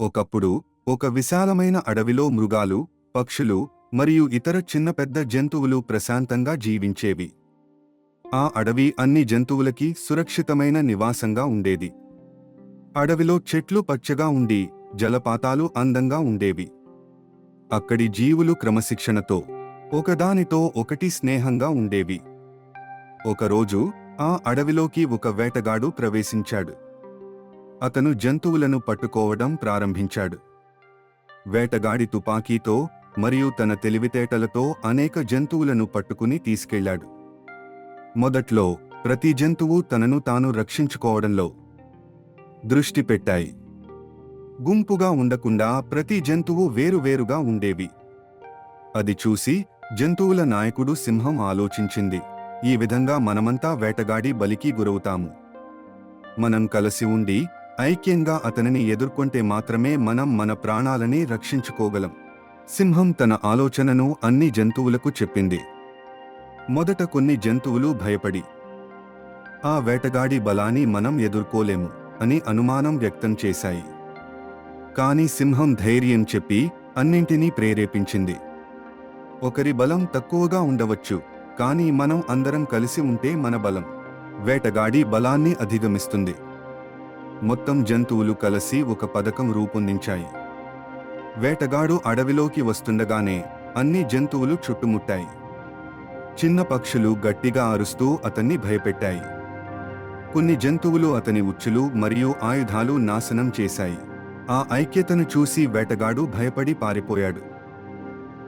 ఒకప్పుడు ఒక విశాలమైన అడవిలో మృగాలు పక్షులు మరియు ఇతర చిన్న పెద్ద జంతువులు ప్రశాంతంగా జీవించేవి. ఆ అడవి అన్ని జంతువులకి సురక్షితమైన నివాసంగా ఉండేది. అడవిలో చెట్లు పచ్చగా ఉండి జలపాతాలు అందంగా ఉండేవి. అక్కడి జీవులు క్రమశిక్షణతో ఒకదానితో ఒకటి స్నేహంగా ఉండేవి. ఒకరోజు ఆ అడవిలోకి ఒక వేటగాడు ప్రవేశించాడు. అతను జంతువులను పట్టుకోవడం ప్రారంభించాడు. వేటగాడి తుపాకీతో మరియు తన తెలివితేటలతో అనేక జంతువులను పట్టుకుని తీసుకెళ్ళాడు. మొదట్లో ప్రతి జంతువు తనను తాను రక్షించుకోవడంలో దృష్టి పెట్టాయి. గుంపుగా ఉండకుండా ప్రతి జంతువు వేరువేరుగా ఉండేవి. అది చూసి జంతువుల నాయకుడు సింహం ఆలోచించింది. ఈ విధంగా మనమంతా వేటగాడి బలికి గురవుతాము. మనం కలిసి ఉండి ఐక్యంగా అతనిని ఎదుర్కొంటే మాత్రమే మనం మన ప్రాణాలని రక్షించుకోగలం. సింహం తన ఆలోచనను అన్ని జంతువులకు చెప్పింది. మొదట కొన్ని జంతువులు భయపడి ఆ వేటగాడి బలాన్ని మనం ఎదుర్కోలేము అని అనుమానం వ్యక్తం చేశాయి. కాని సింహం ధైర్యం చెప్పి అన్నింటినీ ప్రేరేపించింది. ఒకరి బలం తక్కువగా ఉండవచ్చు కానీ మనం అందరం కలిసి ఉంటే మన బలం. వేటగాడి బలాన్ని అధిగమిస్తుంది. మొత్తం జంతువులు కలిసి ఒక పథకం రూపొందించాయి. వేటగాడు అడవిలోకి వస్తుండగానే అన్ని జంతువులు చుట్టుముట్టాయి. చిన్న పక్షులు గట్టిగా అరుస్తూ అతన్ని భయపెట్టాయి. కొన్ని జంతువులు అతని ఉచ్చులు మరియు ఆయుధాలు నాశనం చేశాయి. ఆ ఐక్యతను చూసి వేటగాడు భయపడి పారిపోయాడు.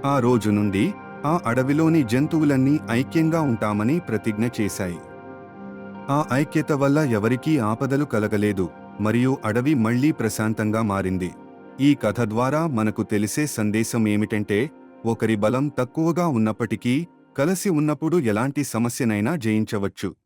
ఆ రోజు నుండి ఆ అడవిలోని జంతువులన్నీ ఐక్యంగా ఉంటామని ప్రతిజ్ఞ చేశాయి. ఆ ఐక్యత వల్ల ఎవరికీ ఆపదలు కలగలేదు. మరియు అడవి మళ్ళీ ప్రశాంతంగా మారింది. ఈ కథ ద్వారా మనకు తెలిసే సందేశం ఏమిటంటే ఒకరి బలం తక్కువగా ఉన్నప్పటికీ కలిసి ఉన్నప్పుడు ఎలాంటి సమస్యనైనా జయించవచ్చు.